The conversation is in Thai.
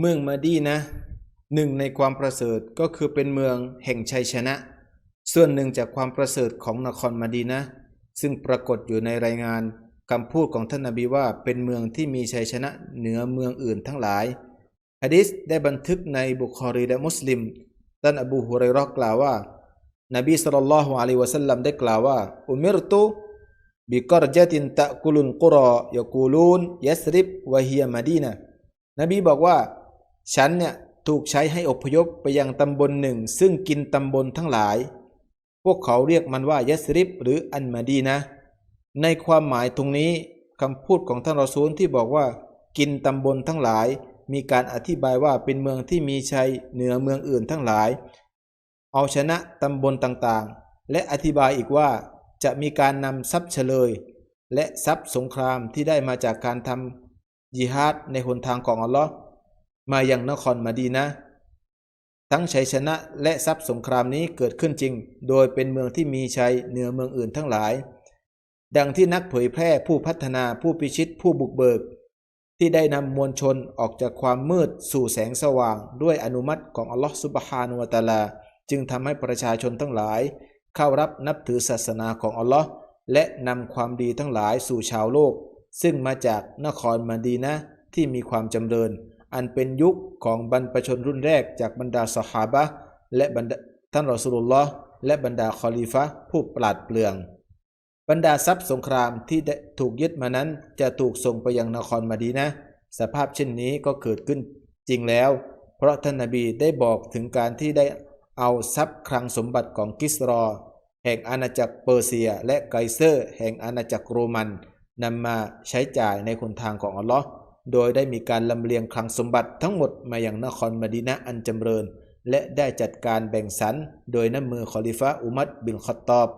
เมืองมาดีนะหนึ่งในความประเสริฐก็คือเป็นเมืองแห่งชัยชนะ ส่วนหนึ่งจากความประเสริฐของนครมาดีนะ ซึ่งปรากฏอยู่ในรายงานคำพูดของท่านนบีว่าเป็นเมืองที่มีชัยชนะเหนือเมืองอื่นทั้งหลายฮะดิษได้บันทึกในบุคอรีและมุสลิมท่านอบูฮุรเราะห์กล่าวว่า นบีศ็อลลัลลอฮุอะลัยวะสัลลัมได้กล่าวว่าอุมิรตุบิกรจตินตะกุลุนกุรอยกูลูนยัสริบวะฮียมาดีนะนบีบอกว่า ฉันเนี่ยถูกใช้ให้อพยพไปยังตำบลหนึ่ง ซึ่งกินตำบลทั้งหลาย พวกเขาเรียกมันว่ายัสริบหรืออันมาดีนะ ในความหมายตรงนี้คำพูดของท่านรอซูลที่บอกว่า กินตำบลทั้งหลาย มีการอธิบายว่าเป็นเมืองที่มีชัยเหนือเมืองอื่นทั้งหลาย เอาชนะตำบลต่างๆ และอธิบายอีกว่าจะมีการนำทรัพย์เฉลย และทรัพย์สงครามที่ได้มาจากการทำยิฮาดในหนทางของอัลลอฮ์ มายังนครมาดีนะทั้งชัยชนะและทรัพย์สงครามนี้เกิดขึ้นจริง โดยเป็นเมืองที่มีชัยเหนือเมืองอื่นทั้งหลาย ดังที่นักเผยแพร่ผู้พัฒนาผู้พิชิตผู้บุกเบิก ที่ได้นำมวลชนออกจากความมืดสู่แสงสว่าง ด้วยอนุมัติของอัลลอฮฺสุบฮานุวะตาลา จึงทำให้ประชาชนทั้งหลาย เข้ารับนับถือศาสนาของอัลลอฮ์และนำความดีทั้งหลายสู่ชาวโลก ซึ่งมาจากนครมาดีนะที่มีความจำเริญ อันเป็นยุคของบรรพชนรุ่นแรกจากบรรดาสหาบะและบรรดาท่านรอสูลุลลอฮ์และบรรดาคอลีฟะผู้ปราดเปรื่อง บรรดาทรัพย์สงครามที่ได้ถูกยึดมานั้นจะถูกส่งไปยังนครมาดีนะ สภาพเช่นนี้ก็เกิดขึ้นจริงแล้ว เพราะท่านนบีได้บอกถึงการที่ได้เอาทรัพย์คลังสมบัติของกิสรอ แห่งอาณาจักรเปอร์เซีย และไกเซอร์ แห่งอาณาจักรโรมันนำมาใช้จ่ายในคนทางของอัลลอฮ์ โดยได้มีการลำเลียงคลังสมบัติทั้งหมดมาอย่างนครมดีนะอันจำเริญ และได้จัดการแบ่งสรรโดยน้ำมือคอลิฟะอุมัดบินคอตตอบ